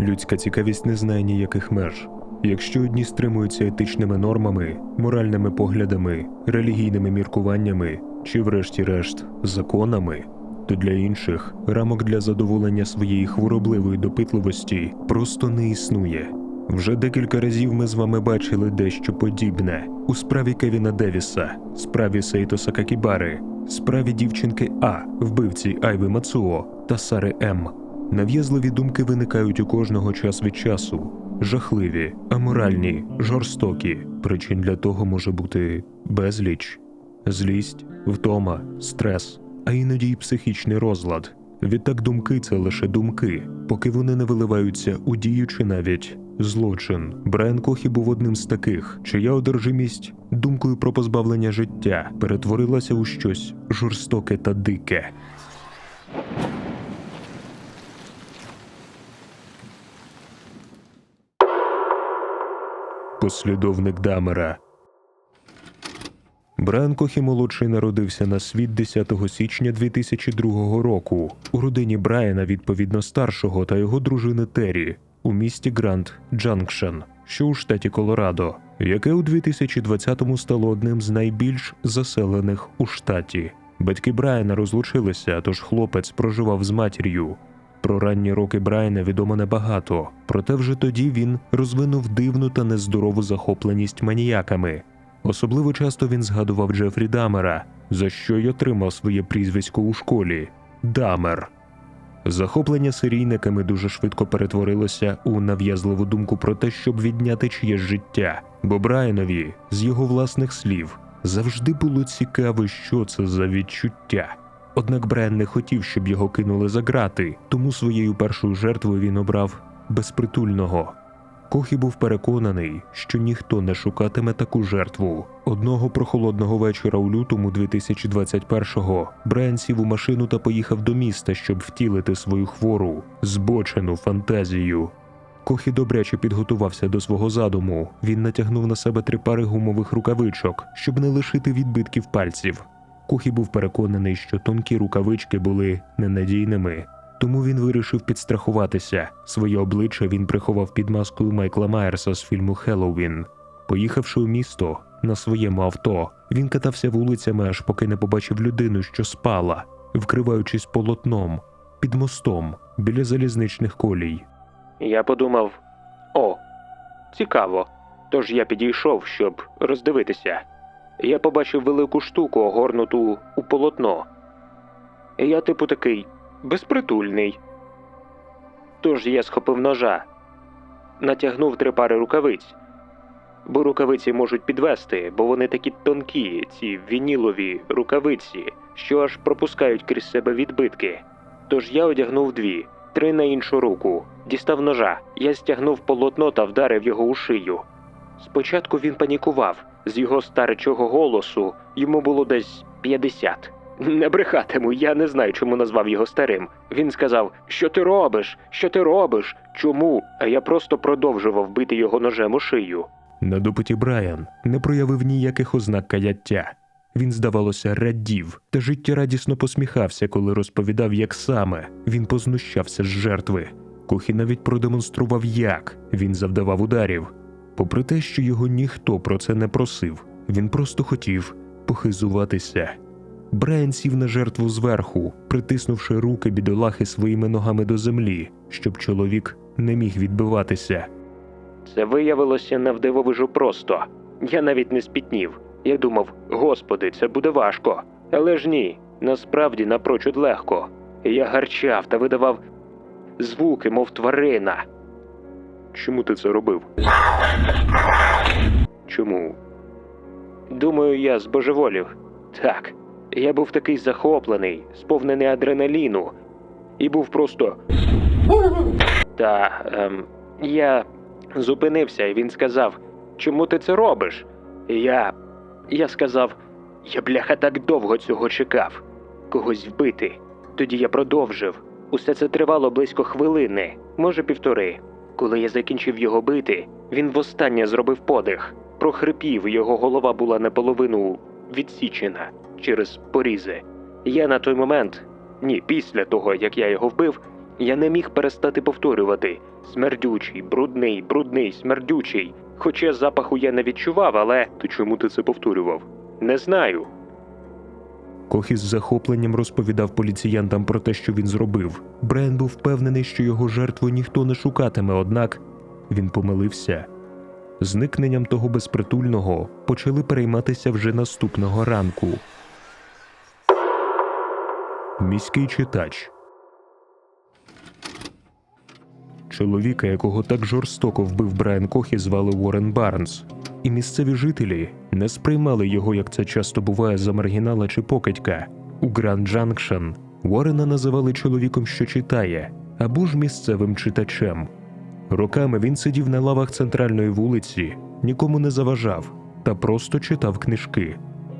Людська цікавість не знає ніяких меж. Якщо одні стримуються етичними нормами, моральними поглядами, релігійними міркуваннями чи, врешті-решт, законами, то для інших рамок для задоволення своєї хворобливої допитливості просто не існує. Вже декілька разів ми з вами бачили дещо подібне у справі Кевіна Девіса, справі Сейто Сакакібари, справі дівчинки А, вбивці Айви Мацуо та Сари М. Нав'язливі думки виникають у кожного час від часу. Жахливі, аморальні, жорстокі. Причин для того може бути безліч, злість, втома, стрес, а іноді й психічний розлад. Відтак думки це лише думки, поки вони не виливаються у дію чи навіть злочин. Брайан Кохі був одним з таких, чия одержимість думкою про позбавлення життя перетворилася у щось жорстоке та дике. Послідовник Дамера. Брайан Кохі молодший народився на світ 10 січня 2002 року у родині Брайана, відповідно старшого та його дружини Террі у місті Гранд Джанкшен, що у штаті Колорадо, яке у 2020-му стало одним з найбільш заселених у штаті. Батьки Брайана розлучилися, тож хлопець проживав з матір'ю. Про ранні роки Брайана відомо небагато, проте вже тоді він розвинув дивну та нездорову захопленість маніяками. Особливо часто він згадував Джефрі Дамера, за що й отримав своє прізвисько у школі Дамер. Захоплення серійниками дуже швидко перетворилося у нав'язливу думку про те, щоб відняти чиєсь життя, бо Брайанові, з його власних слів, завжди було цікаво, що це за відчуття. Однак Брайан не хотів, щоб його кинули за грати, тому своєю першою жертвою він обрав безпритульного. Кохі був переконаний, що ніхто не шукатиме таку жертву. Одного прохолодного вечора у лютому 2021-го Брайан сів у машину та поїхав до міста, щоб втілити свою хвору, збочену фантазію. Кохі добряче підготувався до свого задуму. Він натягнув на себе три пари гумових рукавичок, щоб не лишити відбитків пальців. Кохі був переконаний, що тонкі рукавички були ненадійними, тому він вирішив підстрахуватися. Своє обличчя він приховав під маскою Майкла Майерса з фільму Хеллоуін. Поїхавши у місто на своєму авто, він катався вулицями, аж поки не побачив людину, що спала, вкриваючись полотном, під мостом, біля залізничних колій. Я подумав: о, цікаво. Тож я підійшов, щоб роздивитися. Я побачив велику штуку, огорнуту у полотно. Я, типу, такий безпритульний. Тож я схопив ножа, натягнув три пари рукавиць. Бо рукавиці можуть підвести, бо вони такі тонкі, ці вінілові рукавиці, що аж пропускають крізь себе відбитки. Тож я одягнув дві, три на іншу руку, дістав ножа. Я стягнув полотно та вдарив його у шию. Спочатку він панікував. З його старечого голосу йому було десь 50. Не брехатиму, я не знаю, чому назвав його старим. Він сказав: Що ти робиш? Що ти робиш? Чому? А я просто продовжував бити його ножем у шию. На допиті Брайан не проявив ніяких ознак каяття. Він, здавалося, радів та життєрадісно посміхався, коли розповідав, як саме він познущався з жертви. Кохі навіть продемонстрував, як він завдавав ударів. Попри те, що його ніхто про це не просив, він просто хотів похизуватися. Брайан сів на жертву зверху, притиснувши руки бідолахи своїми ногами до землі, щоб чоловік не міг відбиватися. Це виявилося навдивовижу просто. Я навіть не спітнів. Я думав, господи, це буде важко. Але ж ні, насправді напрочуд легко. Я гарчав та видавав звуки, мов тварина. Чому ти це робив? Чому? Думаю, я збожеволів. Так, я був такий захоплений, сповнений адреналіну, і був просто. Та ем, я зупинився, і він сказав: Чому ти це робиш? І я. Я сказав: Я бляха так довго цього чекав. Когось вбити. Тоді я продовжив. Усе це тривало близько хвилини, може півтори. Коли я закінчив його бити, він востаннє зробив подих, прохрипів, його голова була наполовину відсічена через порізи. Я на той момент, ні, після того, як я його вбив, Я не міг перестати повторювати смердючий, брудний, брудний, смердючий. Хоча запаху я не відчував, але То чому ти це повторював? не знаю. Кохі з захопленням розповідав поліціянтам про те, що він зробив. Брайан був впевнений, що його жертву ніхто не шукатиме, однак він помилився. Зникненням того безпритульного почали перейматися вже наступного ранку. Міський читач. Чоловіка, якого так жорстоко вбив Брайан Кохі, звали Уоррен Барнс. І місцеві жителі не сприймали його, як це часто буває за маргінала чи покидька. У Гранд Джанкшен Уоррена називали чоловіком, що читає, або ж місцевим читачем. Роками він сидів на лавах центральної вулиці, нікому не заважав та просто читав книжки.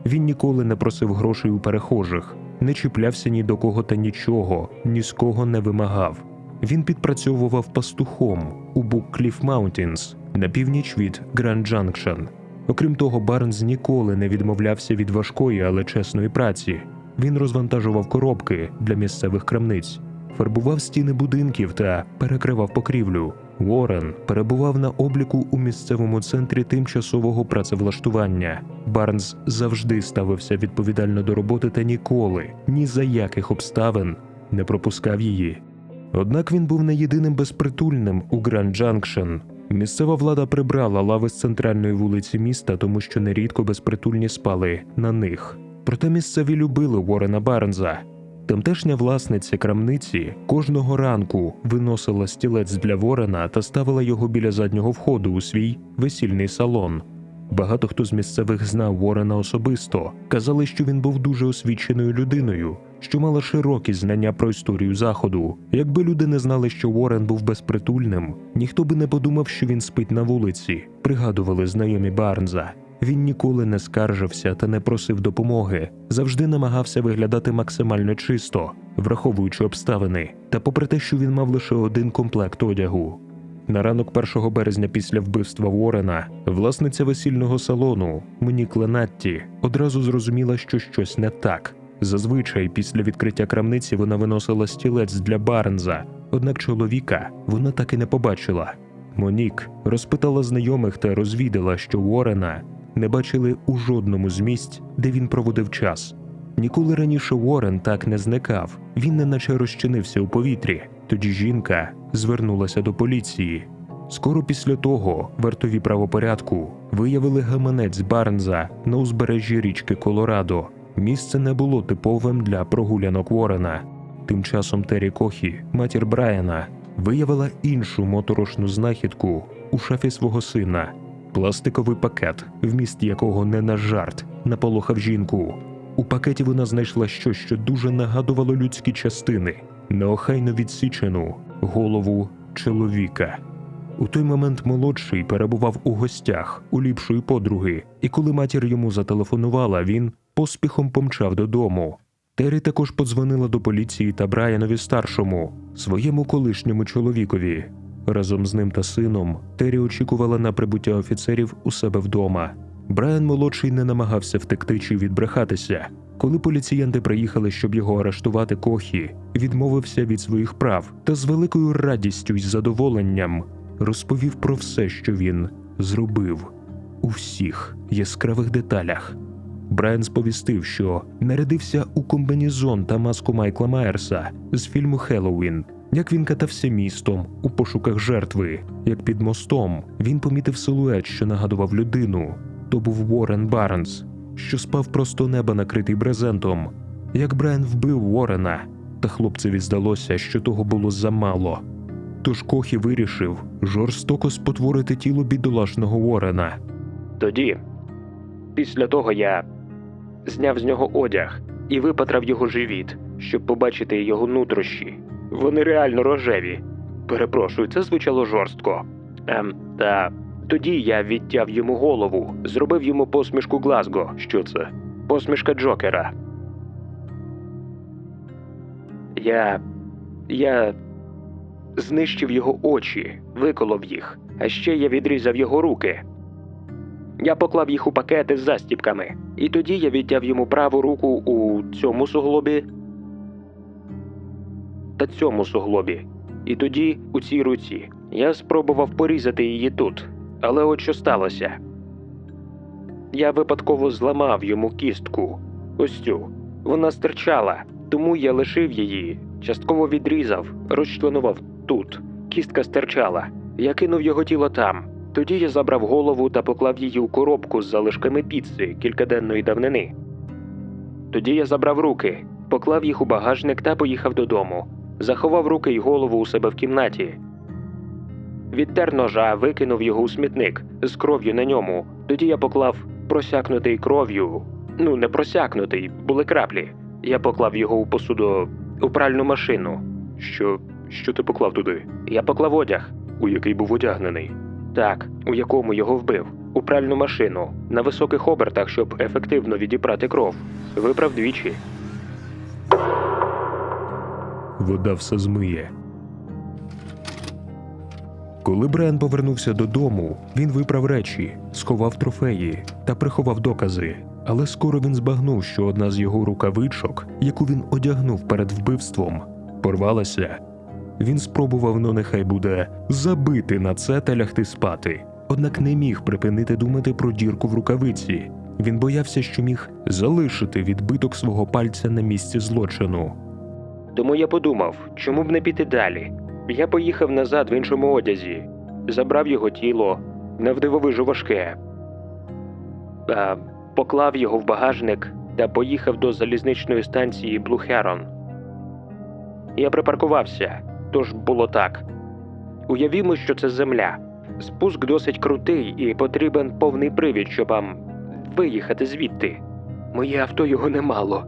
Він ніколи не просив грошей у перехожих, не чіплявся ні до кого та нічого, ні з кого не вимагав. Він підпрацьовував пастухом у Буккліф Маунтінс на північ від Гранд Джанкшен. Окрім того, Барнс ніколи не відмовлявся від важкої, але чесної праці. Він розвантажував коробки для місцевих крамниць, фарбував стіни будинків та перекривав покрівлю. Уоррен перебував на обліку у місцевому центрі тимчасового працевлаштування. Барнс завжди ставився відповідально до роботи та ніколи, ні за яких обставин не пропускав її. Однак він був не єдиним безпритульним у Гранд Джанкшен. Місцева влада прибрала лави з центральної вулиці міста, тому що нерідко безпритульні спали на них. Проте місцеві любили Уоррена Барнза. Тамтешня власниця крамниці кожного ранку виносила стілець для Ворена та ставила його біля заднього входу у свій весільний салон. Багато хто з місцевих знав Ворена особисто, казали, що він був дуже освіченою людиною, що мала широкі знання про історію заходу. Якби люди не знали, що Ворен був безпритульним, ніхто би не подумав, що він спить на вулиці. Пригадували знайомі Барнза. Він ніколи не скаржився та не просив допомоги, завжди намагався виглядати максимально чисто, враховуючи обставини, та попри те, що він мав лише один комплект одягу. На ранок 1 березня після вбивства Уоррена власниця весільного салону Монік Ленатті одразу зрозуміла, що щось не так. Зазвичай після відкриття крамниці вона виносила стілець для Барнза, однак чоловіка вона так і не побачила. Монік розпитала знайомих та розвідала, що Уоррена не бачили у жодному з місць, де він проводив час. Ніколи раніше Уоррен так не зникав, він неначе розчинився у повітрі. Тоді жінка звернулася до поліції. Скоро після того вартові правопорядку виявили гаманець Барнза на узбережжі річки Колорадо. Місце не було типовим для прогулянок Уоррена. Тим часом Террі Кохі, матір Брайана, виявила іншу моторошну знахідку у шафі свого сина пластиковий пакет, вміст якого не на жарт наполохав жінку. У пакеті вона знайшла щось, що дуже нагадувало людські частини, неохайно відсічену голову чоловіка. У той момент молодший перебував у гостях у ліпшої подруги, і коли матір йому зателефонувала, він поспіхом помчав додому. Террі також подзвонила до поліції та Брайанові старшому, своєму колишньому чоловікові. Разом з ним та сином Террі очікувала на прибуття офіцерів у себе вдома. Брайан молодший не намагався втекти чи відбрехатися. Коли поліціянти приїхали, щоб його арештувати Кохі, відмовився від своїх прав та з великою радістю й задоволенням розповів про все, що він зробив у всіх яскравих деталях. Брайан сповістив, що нарядився у комбінезон та маску Майкла Майерса з фільму Хеллоуін. Як він катався містом у пошуках жертви, як під мостом він помітив силует, що нагадував людину. То був Уоррен Барнс, що спав просто неба накритий брезентом. Як Брайан вбив Уоррена, та хлопцеві здалося, що того було замало. Тож Кохі вирішив жорстоко спотворити тіло бідолашного Уоррена. Тоді, після того я зняв з нього одяг і випатрав його живіт, щоб побачити його нутрощі. Вони реально рожеві. Перепрошую, це звучало жорстко. Ем, та тоді я відтяв йому голову, зробив йому посмішку Глазго. Що це? Посмішка Джокера. Я. я знищив його очі, виколов їх, а ще я відрізав його руки. Я поклав їх у пакети з застіпками, і тоді я відтяв йому праву руку у цьому суглобі. та цьому суглобі. І тоді, у цій руці, я спробував порізати її тут. Але от що сталося. Я випадково зламав йому кістку. Ось цю. Вона стирчала, тому я лишив її, частково відрізав, розчленував тут. Кістка стирчала. Я кинув його тіло там. Тоді я забрав голову та поклав її у коробку з залишками піци кількаденної давнини. Тоді я забрав руки, поклав їх у багажник та поїхав додому. Заховав руки й голову у себе в кімнаті. Відтер ножа, викинув його у смітник з кров'ю на ньому. Тоді я поклав просякнутий кров'ю. Ну, не просякнутий, були краплі. Я поклав його у посуду у пральну машину. Що. Що ти поклав туди? Я поклав одяг, у який був одягнений. Так, у якому його вбив. У пральну машину, на високих обертах, щоб ефективно відібрати кров. Виправ двічі. Вода все змиє. Коли Брайан повернувся додому, він виправ речі, сховав трофеї та приховав докази. Але скоро він збагнув, що одна з його рукавичок, яку він одягнув перед вбивством, порвалася. Він спробував, ну нехай буде, забити на це та лягти спати. Однак не міг припинити думати про дірку в рукавиці. Він боявся, що міг залишити відбиток свого пальця на місці злочину. Тому я подумав, чому б не піти далі. Я поїхав назад в іншому одязі, забрав його тіло, навдивовижу важке, а, поклав його в багажник та поїхав до залізничної станції Блу Херон. Я припаркувався, тож було так. Уявімо, що це земля. Спуск досить крутий і потрібен повний привід, щоб вам виїхати звідти. Моє авто його не мало.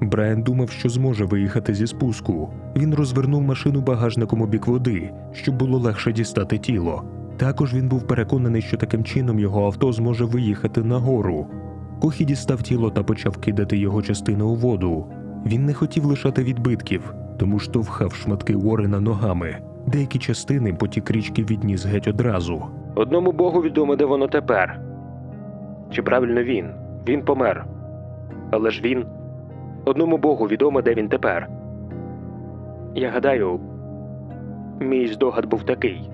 Брайан думав, що зможе виїхати зі спуску. Він розвернув машину багажником у бік води, щоб було легше дістати тіло. Також він був переконаний, що таким чином його авто зможе виїхати нагору. Кохі дістав тіло та почав кидати його частини у воду. Він не хотів лишати відбитків, тому штовхав шматки Уоррена ногами. Деякі частини потік річки відніс геть одразу. Одному Богу відомо, де воно тепер. Чи правильно він? Він помер. Але ж він. Одному Богу відомо, де він тепер. Я гадаю, мій здогад був такий: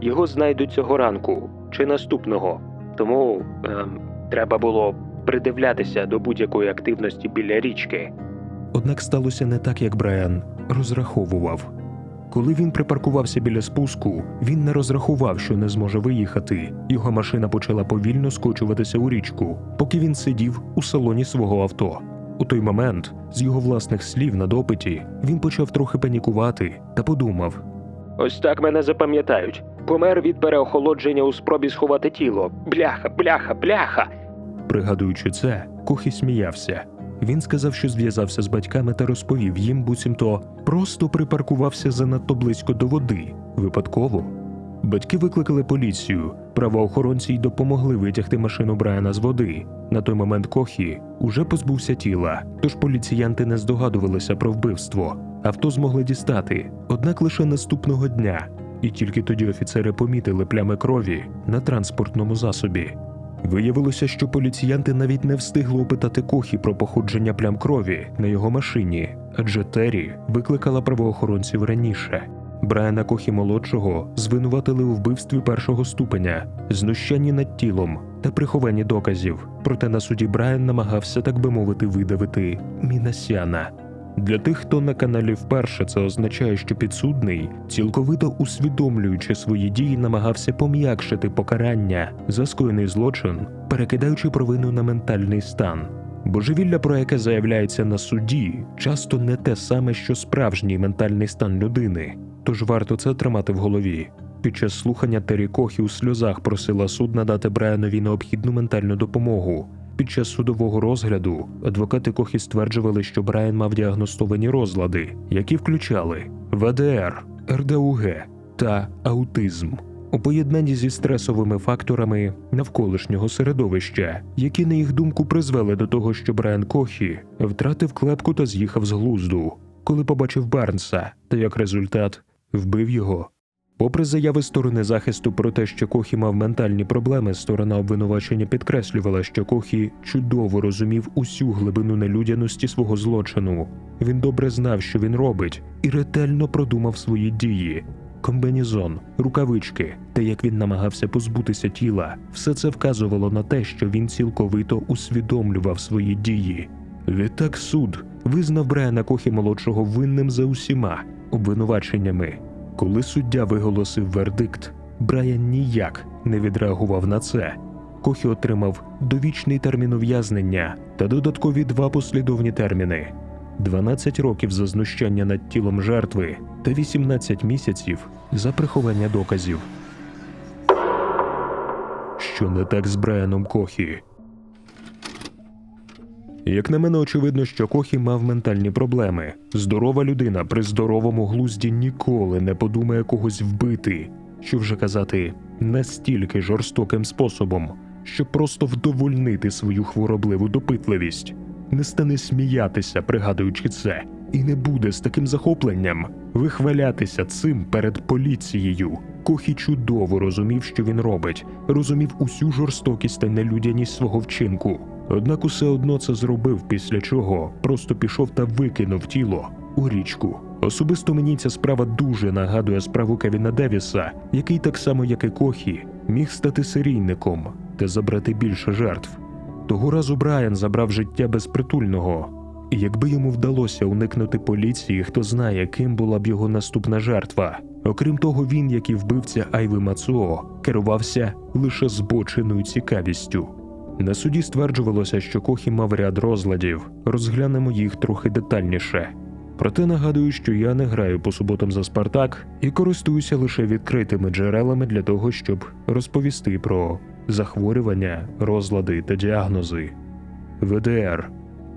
його знайдуть цього ранку чи наступного. Тому ем, треба було придивлятися до будь-якої активності біля річки. Однак сталося не так, як Брайан розраховував. Коли він припаркувався біля спуску, він не розрахував, що не зможе виїхати. Його машина почала повільно скочуватися у річку, поки він сидів у салоні свого авто. У той момент, з його власних слів на допиті, він почав трохи панікувати та подумав: Ось так мене запам'ятають. Помер від переохолодження у спробі сховати тіло. Бляха, бляха, бляха. Пригадуючи це, Кохі сміявся. Він сказав, що зв'язався з батьками та розповів їм, буцімто просто припаркувався занадто близько до води. Випадково. Батьки викликали поліцію. Правоохоронці й допомогли витягти машину Брайана з води. На той момент Кохі уже позбувся тіла, тож поліціянти не здогадувалися про вбивство. Авто змогли дістати, однак лише наступного дня. І тільки тоді офіцери помітили плями крові на транспортному засобі. Виявилося, що поліціянти навіть не встигли опитати Кохі про походження плям крові на його машині, адже Террі викликала правоохоронців раніше. Брайана Кохі молодшого звинуватили у вбивстві першого ступеня, знущанні над тілом та прихованні доказів. Проте на суді Брайан намагався, так би мовити, видавити Мінасяна. Для тих, хто на каналі вперше, це означає, що підсудний, цілковито усвідомлюючи свої дії, намагався пом'якшити покарання за скоєний злочин, перекидаючи провину на ментальний стан. Божевілля, про яке заявляється на суді, часто не те саме, що справжній ментальний стан людини, тож варто це тримати в голові. Під час слухання Террі Кохі у сльозах просила суд надати Брайанові необхідну ментальну допомогу. Під час судового розгляду адвокати Кохі стверджували, що Брайан мав діагностовані розлади, які включали ВДР, РДУГ та аутизм у поєднанні зі стресовими факторами навколишнього середовища, які, на їх думку, призвели до того, що Брайан Кохі втратив клепку та з'їхав з глузду, коли побачив Барнса, та як результат вбив його. Попри заяви сторони захисту про те, що Кохі мав ментальні проблеми, сторона обвинувачення підкреслювала, що Кохі чудово розумів усю глибину нелюдяності свого злочину. Він добре знав, що він робить, і ретельно продумав свої дії. Комбінезон, рукавички, те, як він намагався позбутися тіла, все це вказувало на те, що він цілковито усвідомлював свої дії. Відтак суд визнав Брайана Кохі молодшого винним за усіма обвинуваченнями. Коли суддя виголосив вердикт, Брайан ніяк не відреагував на це. Кохі отримав довічний термін ув'язнення та додаткові два послідовні терміни: 12 років за знущання над тілом жертви та 18 місяців за приховання доказів. Що не так з Брайаном Кохі? Як на мене, очевидно, що Кохі мав ментальні проблеми. Здорова людина при здоровому глузді ніколи не подумає когось вбити, що вже казати, настільки жорстоким способом, щоб просто вдовольнити свою хворобливу допитливість, не стане сміятися, пригадуючи це, і не буде з таким захопленням вихвалятися цим перед поліцією. Кохі чудово розумів, що він робить, розумів усю жорстокість та нелюдяність свого вчинку. Однак усе одно це зробив, після чого просто пішов та викинув тіло у річку. Особисто мені ця справа дуже нагадує справу Кевіна Девіса, який так само, як і Кохі, міг стати серійником та забрати більше жертв. Того разу Брайан забрав життя безпритульного, і якби йому вдалося уникнути поліції, хто знає, ким була б його наступна жертва. Окрім того, він, як і вбивця Айви Мацуо, керувався лише збоченою цікавістю. На суді стверджувалося, що Кохі мав ряд розладів, розглянемо їх трохи детальніше. Проте нагадую, що я не граю по суботам за Спартак і користуюся лише відкритими джерелами для того, щоб розповісти про захворювання, розлади та діагнози. ВДР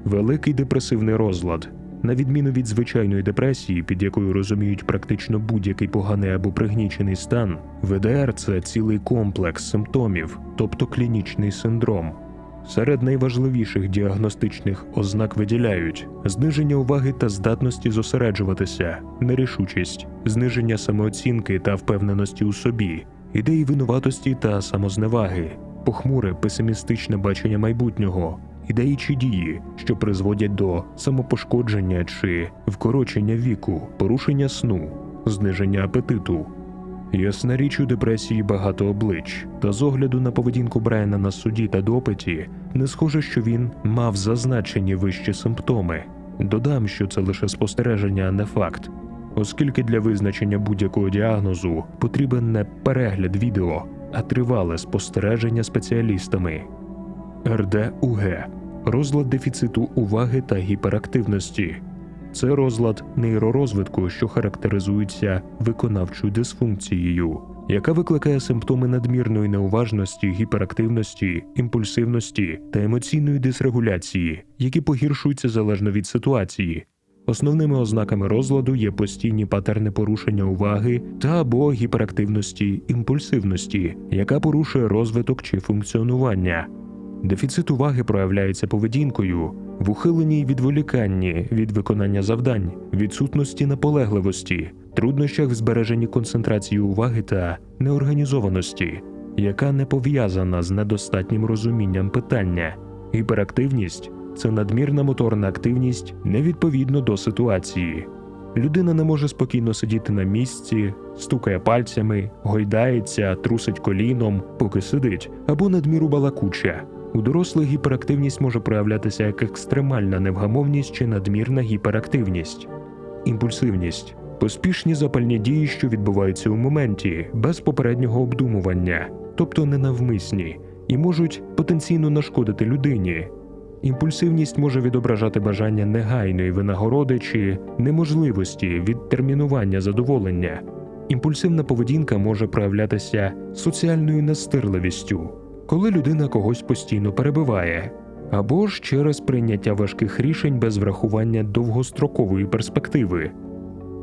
великий депресивний розлад. На відміну від звичайної депресії, під якою розуміють практично будь-який поганий або пригнічений стан, ВДР це цілий комплекс симптомів, тобто клінічний синдром. Серед найважливіших діагностичних ознак виділяють зниження уваги та здатності зосереджуватися, нерішучість, зниження самооцінки та впевненості у собі, ідеї винуватості та самозневаги, похмуре песимістичне бачення майбутнього, чи дії, що призводять до самопошкодження чи вкорочення віку, порушення сну, зниження апетиту. Ясна річ у депресії багато облич, та з огляду на поведінку Брайана на суді та допиті, не схоже, що він мав зазначені вищі симптоми. Додам, що це лише спостереження, а не факт, оскільки для визначення будь-якого діагнозу потрібен не перегляд відео, а тривале спостереження спеціалістами. РДУГ розлад дефіциту уваги та гіперактивності. Це розлад нейророзвитку, що характеризується виконавчою дисфункцією, яка викликає симптоми надмірної неуважності, гіперактивності, імпульсивності та емоційної дисрегуляції, які погіршуються залежно від ситуації. Основними ознаками розладу є постійні патерни порушення уваги та або гіперактивності, імпульсивності, яка порушує розвиток чи функціонування. Дефіцит уваги проявляється поведінкою, в ухиленні й відволіканні від виконання завдань, відсутності наполегливості, труднощах в збереженні концентрації уваги та неорганізованості, яка не пов'язана з недостатнім розумінням питання. Гіперактивність це надмірна моторна активність невідповідно до ситуації. Людина не може спокійно сидіти на місці, стукає пальцями, гойдається, трусить коліном, поки сидить, або надміру балакуча. У дорослих гіперактивність може проявлятися як екстремальна невгамовність чи надмірна гіперактивність. Імпульсивність поспішні запальні дії, що відбуваються у моменті, без попереднього обдумування, тобто ненавмисні, і можуть потенційно нашкодити людині. Імпульсивність може відображати бажання негайної винагороди чи неможливості відтермінування задоволення. Імпульсивна поведінка може проявлятися соціальною настирливістю, коли людина когось постійно перебиває, або ж через прийняття важких рішень без врахування довгострокової перспективи.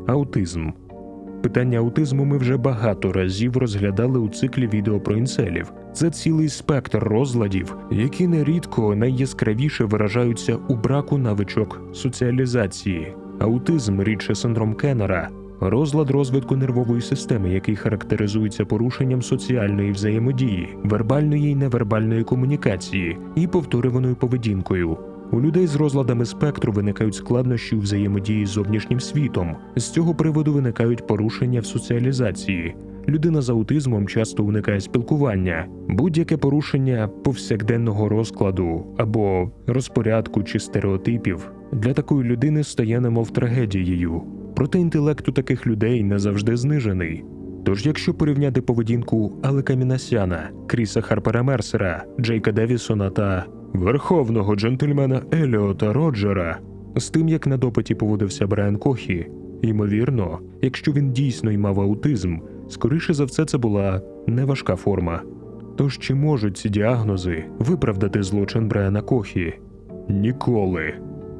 Аутизм. Питання аутизму ми вже багато разів розглядали у циклі відео про інцелів. Це цілий спектр розладів, які нерідко найяскравіше виражаються у браку навичок соціалізації. Аутизм, рідше синдром Кеннера, розлад розвитку нервової системи, який характеризується порушенням соціальної взаємодії, вербальної і невербальної комунікації і повторюваною поведінкою. У людей з розладами спектру виникають складнощі у взаємодії з зовнішнім світом. З цього приводу виникають порушення в соціалізації. Людина з аутизмом часто уникає спілкування, будь-яке порушення повсякденного розкладу або розпорядку чи стереотипів для такої людини стає немов трагедією. Проте інтелект у таких людей не завжди знижений. Тож, якщо порівняти поведінку Алека Мінасяна, Кріса Харпера Мерсера, Джейка Девісона та верховного джентльмена Еліота Роджера з тим, як на допиті поводився Брайан Кохі, ймовірно, якщо він дійсно й мав аутизм, скоріше за все це була неважка форма. Тож чи можуть ці діагнози виправдати злочин Брайана Кохі? Ніколи.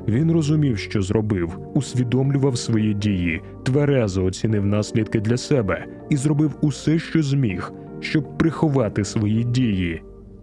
Він розумів, що зробив, усвідомлював свої дії, тверезо оцінив наслідки для себе і зробив усе, що зміг, щоб приховати свої дії.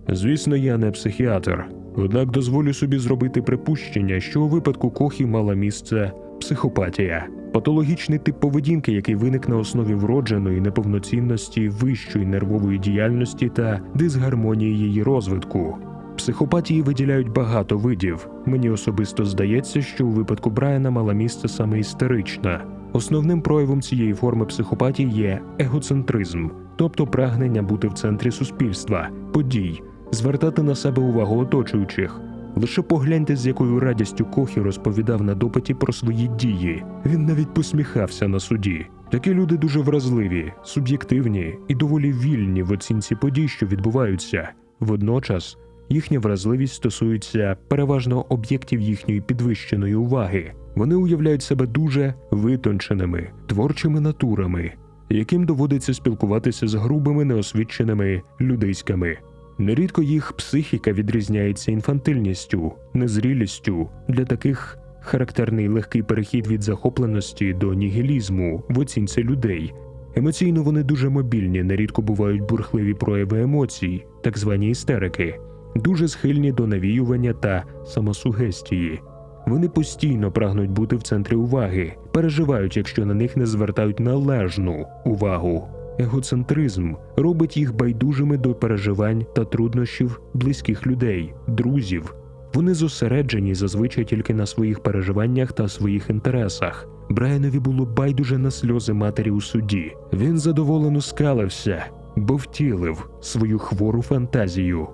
Звісно, я не психіатр, однак дозволю собі зробити припущення, що у випадку Кохі мала місце психопатія, патологічний тип поведінки, який виник на основі вродженої неповноцінності вищої нервової діяльності та дисгармонії її розвитку. Психопатії виділяють багато видів. Мені особисто здається, що у випадку Брайана мала місце саме істерична. Основним проявом цієї форми психопатії є егоцентризм, тобто прагнення бути в центрі суспільства, подій, звертати на себе увагу оточуючих. Лише погляньте, з якою радістю Кохі розповідав на допиті про свої дії. Він навіть посміхався на суді. Такі люди дуже вразливі, суб'єктивні і доволі вільні в оцінці подій, що відбуваються. Водночас їхня вразливість стосується переважно об'єктів їхньої підвищеної уваги. Вони уявляють себе дуже витонченими, творчими натурами, яким доводиться спілкуватися з грубими неосвіченими людейськами. Нерідко їх психіка відрізняється інфантильністю, незрілістю. Для таких характерний легкий перехід від захопленості до нігілізму в оцінці людей. Емоційно вони дуже мобільні, нерідко бувають бурхливі прояви емоцій, так звані істерики, дуже схильні до навіювання та самосугестії. Вони постійно прагнуть бути в центрі уваги, переживають, якщо на них не звертають належну увагу. Егоцентризм робить їх байдужими до переживань та труднощів близьких людей, друзів. Вони зосереджені зазвичай тільки на своїх переживаннях та своїх інтересах. Брайанові було байдуже на сльози матері у суді. Він задоволено скалився, бо втілив свою хвору фантазію.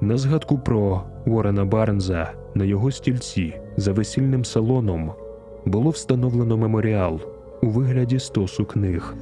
На згадку про Уоррена Барнза на його стільці за весільним салоном було встановлено меморіал у вигляді стосу книг.